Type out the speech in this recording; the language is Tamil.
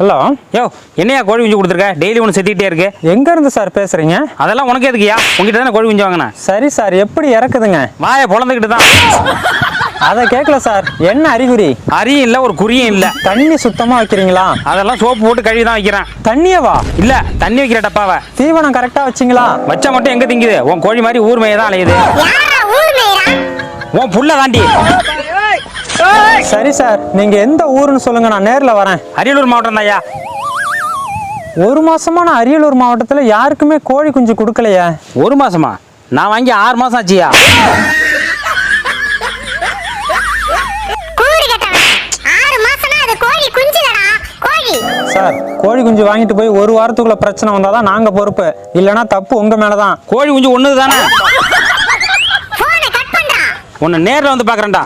ஹலோ. யோ என்னையா கோழி குஞ்சு கொடுத்துருக்க? டெய்லி ஒன்று செத்திக்கிட்டே இருக்கு. எங்க இருந்து சார் பேசுறீங்க? அதெல்லாம் உனக்கு எதுக்குயா உங்ககிட்ட தானே கோழி குஞ்சு வாங்கினேன் சரி சார் எப்படி இறக்குதுங்க? வாயை பொழந்துக்கிட்டு தான். அதை கேட்கல சார். என்ன அறிகுறி? அரியும் இல்லை ஒரு குறியும் இல்லை. தண்ணி சுத்தமா வைக்கிறீங்களா? அதெல்லாம் சோப்பு போட்டு கழுவி தான் வைக்கிறேன். தண்ணியவா இல்லை தண்ணி வைக்கிற டப்பாவை. தீவனம் கரெக்டா வச்சிங்களா? வச்சா மட்டும் எங்கே திங்குது? உன் கோழி மாதிரி ஊர் மேய தான் அலையுது உன் புள்ள தாண்டி. சரி சார் நீங்க எந்த ஊருன்னு சொல்லுங்க நான் நேர்ல வரேன். அரியலூர் மாவட்டம் தான்யா. ஒரு மாசமா நான் அரியலூர் மாவட்டத்துல யாருக்குமே கோழி குஞ்சு கொடுக்கலையே. ஒரு மாசமா? நான் வாங்கி ஆறு மாசம் ஆச்சியா? சார் கோழி குஞ்சு வாங்கிட்டு போய் ஒரு வாரத்துக்குள்ள பிரச்சனை வந்தாதான் நாங்க பொறுப்பு. இல்லைன்னா தப்பு உங்க மேலதான். கோழி குஞ்சு ஒன்று தானே உன்னை நேரில் வந்து பார்க்குறேன்டா